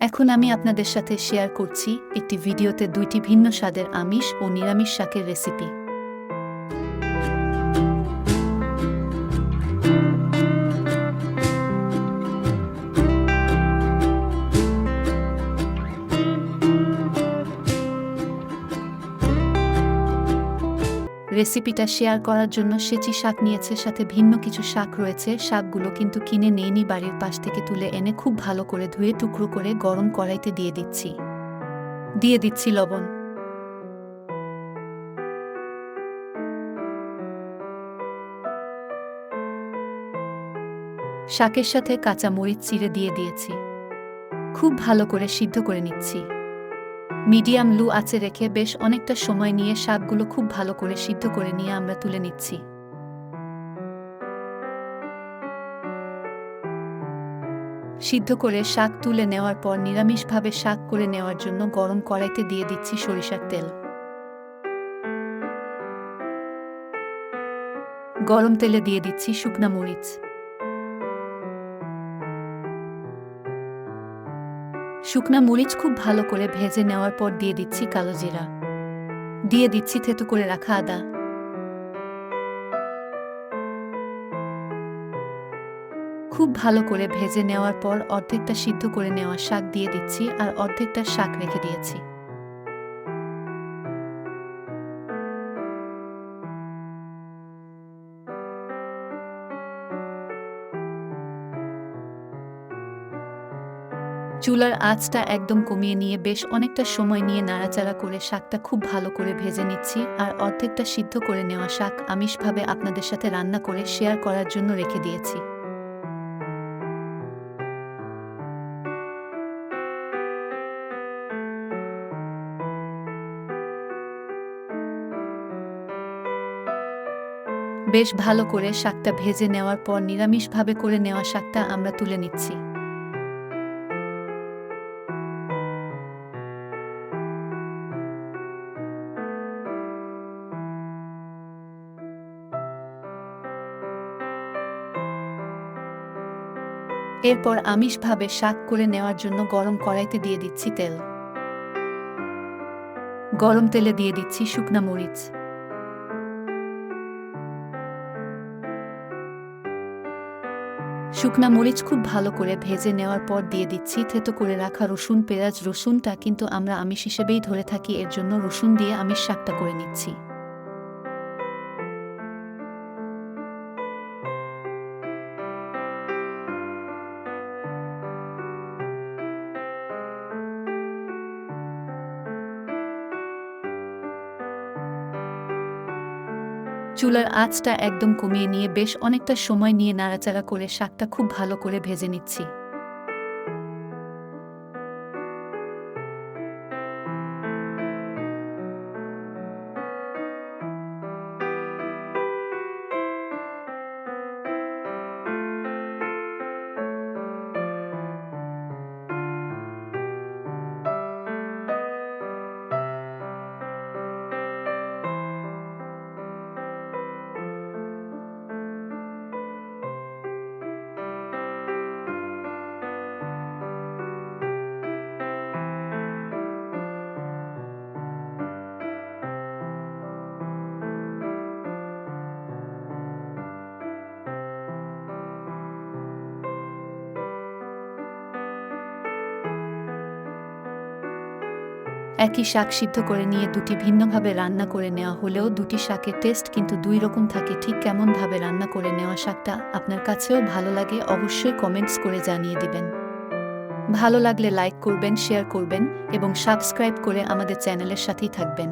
এখন আমি আপনাদের সাথে শেয়ার করছি একটি ভিডিওতে দুইটি ভিন্ন স্বাদের আমিষ ও নিরামিষ শাকের রেসিপি রেসিপিটা শেয়ার করার জন্য সেচি শাক নিয়েছে, সাথে ভিন্ন কিছু শাক রয়েছে। শাকগুলো কিন্তু কিনে নেইনি, বাড়ির পাশ থেকে তুলে এনে খুব ভালো করে ধুয়ে টুকরো করে গরম কড়াইতে দিয়ে দিচ্ছি। দিয়ে দিচ্ছি লবণ। শাকের সাথে কাঁচা মরিচ চিড়ে দিয়ে দিয়েছি। খুব ভালো করে সিদ্ধ করে নিচ্ছি। মিডিয়াম লু আছে রেখে বেশ অনেকটা সময় নিয়ে শাকগুলো খুব ভালো করে সিদ্ধ করে নিয়ে আমরা তুলে নিচ্ছি। সিদ্ধ করে শাক তুলে নেওয়ার পর নিরামিষভাবে শাক করে নেওয়ার জন্য গরম কড়াইতে দিয়ে দিচ্ছি সরিষার তেল। গরম তেলে দিয়ে দিচ্ছি শুকনা মরিচ। শুকনা মরিচ খুব ভালো করে ভেজে নেওয়ার পর দিয়ে দিচ্ছি কালো জিরা। দিয়ে দিচ্ছি থেতু করে রাখা আদা। খুব ভালো করে ভেজে নেওয়ার পর অর্ধেকটা সিদ্ধ করে নেওয়া শাক দিয়ে দিচ্ছি আর অর্ধেকটা শাক রেখে দিয়েছি। চুলার আঁচটা একদম কমিয়ে নিয়ে বেশ অনেকটা সময় নিয়ে নাড়াচাড়া করে শাকটা খুব ভালো করে ভেজে নিচ্ছি আর অর্ধেকটা সিদ্ধ করে নেওয়া শাক আমিষভাবে আপনাদের সাথে রান্না করে শেয়ার করার জন্য রেখে দিয়েছি। বেশ ভালো করে শাকটা ভেজে নেওয়ার পর নিরামিষভাবে করে নেওয়া শাকটা আমরা তুলে নিচ্ছি। এরপর আমিষভাবে শাক করে নেওয়ার জন্য গরম কড়াইতে দিয়ে দিচ্ছি তেল। গরম তেলে দিয়ে দিচ্ছি শুকনা মরিচ। শুকনা মরিচ খুব ভালো করে ভেজে নেওয়ার পর দিয়ে দিচ্ছি থেতো করে রাখা রসুন, পেঁয়াজ। রসুনটা কিন্তু আমরা আমিষ হিসেবেই ধরে থাকি, এর জন্য রসুন দিয়ে আমিষ শাকটা করে নিচ্ছি। চুলার আঁচটা একদম কমিয়ে নিয়ে বেশ অনেকটা সময় নিয়ে নাড়াচাড়া করে শাকটা খুব ভালো করে ভেজে নিচ্ছি। একই শাক সিদ্ধ করে নিয়ে দুটি ভিন্নভাবে রান্না করে নেওয়া হলেও দুটি শাকের টেস্ট কিন্তু দুই রকম থাকে। ঠিক কেমনভাবে রান্না করে নেওয়া শাকটা আপনার কাছেও ভালো লাগে অবশ্যই কমেন্টস করে জানিয়ে দিবেন। ভালো লাগলে লাইক করবেন শেয়ার করবেন এবং সাবস্ক্রাইব করে আমাদের চ্যানেলের সাথেই থাকবেন।